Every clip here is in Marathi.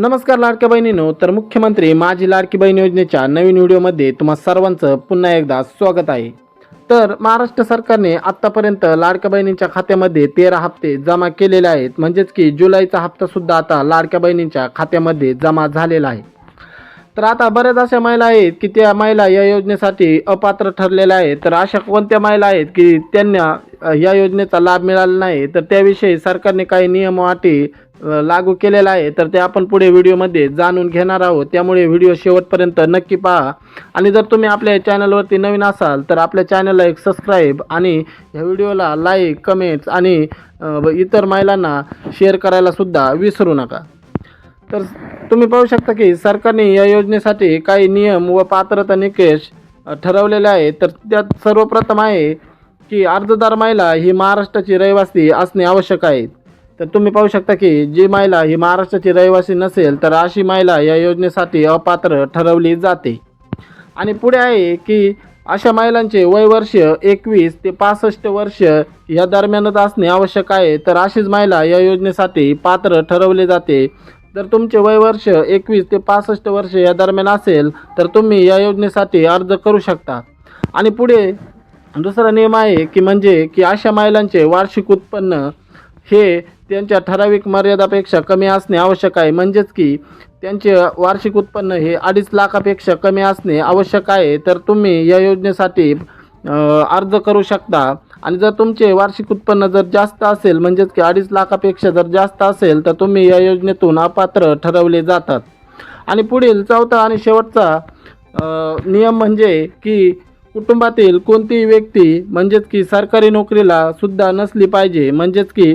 नमस्कार लाडक्या बहिणीनो तर मुख्यमंत्री माझी लाडकी बहीण योजनेच्या नवीन व्हिडिओमध्ये तुम्हा सर्वांचं पुन्हा एकदा स्वागत आहे. तर महाराष्ट्र सरकारने आत्तापर्यंत लाडक्या बहिणींच्या खात्यामध्ये तेरा हप्ते जमा केलेले आहेत. म्हणजेच की जुलैचा हप्तासुद्धा आता लाडक्या बहिणींच्या खात्यामध्ये जमा झालेला आहे. तर आता बऱ्याच अशा महिला आहेत की त्या महिला या योजनेसाठी अपात्र ठरलेल्या आहेत. तर अशा कोणत्या महिला आहेत की त्यांना या योजनेचा लाभ मिळाला नाही? तर त्याविषयी सरकारने काही नियम अटी लागू केलेला आहे तर ते आपण पुढे व्हिडिओमध्ये जाणून घेणार आहोत. त्यामुळे व्हिडिओ शेवटपर्यंत नक्की पहा. आणि जर तुम्ही आपल्या चॅनलवरती नवीन असाल तर आपल्या चॅनलला एक सबस्क्राईब आणि या व्हिडिओला लाईक कमेंट्स आणि इतर महिलांना शेअर करायला सुद्धा विसरू नका. तर तुम्ही पाहू शकता की सरकारने या योजनेसाठी काही नियम व पात्रता निकष ठरवलेले आहेत. तर त्यात सर्वप्रथम आहे की अर्जदार महिला ही महाराष्ट्राची रहिवासी असणे आवश्यक आहे. तर तुम्ही पाहू शकता की जी महिला ही महाराष्ट्राची रहिवासी नसेल तर अशी महिला या योजनेसाठी अपात्र ठरवली जाते. आणि पुढे आहे की अशा महिलांचे वय वर्ष एकवीस ते पासष्ट वर्ष या दरम्यानच असणे आवश्यक आहे. तर अशीच महिला या योजनेसाठी पात्र ठरवले जाते. जर तुमचे वय वर्ष एकवीस ते पासष्ट वर्ष या दरम्यान असेल तर तुम्ही या योजनेसाठी अर्ज करू शकता. आणि पुढे दुसरा नियम आहे की म्हणजे की अशा महिलांचे वार्षिक उत्पन्न हे त्यांच्या ठराविक मर्यादापेक्षा कमी असणे आवश्यक आहे. म्हणजेच की त्यांचे वार्षिक उत्पन्न हे अडीच लाखापेक्षा कमी असणे आवश्यक आहे. तर तुम्ही या योजनेसाठी अर्ज करू शकता. आणि जर तुमचे वार्षिक उत्पन्न जर जास्त असेल म्हणजेच की अडीच लाखापेक्षा जर जास्त असेल तर तुम्ही या योजनेतून अपात्र ठरवले जातात. आणि पुढील चौथा आणि शेवटचा नियम म्हणजे की कुटुंबातील कोणतीही व्यक्ती म्हणजेच की सरकारी नोकरीला सुद्धा नसली पाहिजे. म्हणजेच की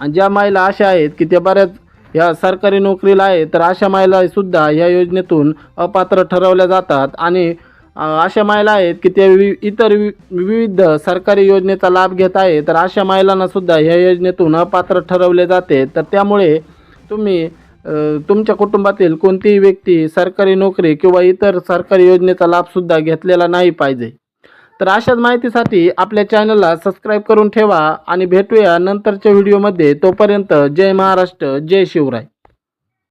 आणि ज्या महिला अशा आहेत की त्या बऱ्याच ह्या सरकारी नोकरीला आहे तर अशा महिलासुद्धा ह्या योजनेतून अपात्र ठरवल्या जातात. आणि अशा महिला आहेत की त्या वि इतर वि विविध सरकारी योजनेचा लाभ घेत आहे तर अशा महिलांनासुद्धा ह्या योजनेतून अपात्र ठरवले जाते. तर त्यामुळे तुम्ही तुमच्या कुटुंबातील कोणतीही व्यक्ती सरकारी नोकरी किंवा इतर सरकारी योजनेचा लाभसुद्धा घेतलेला नाही पाहिजे. तर अशाच माहितीसाठी आपल्या चॅनलला सबस्क्राईब करून ठेवा आणि भेटूया नंतरच्या व्हिडिओमध्ये तोपर्यंत जय महाराष्ट्र जय शिवराय.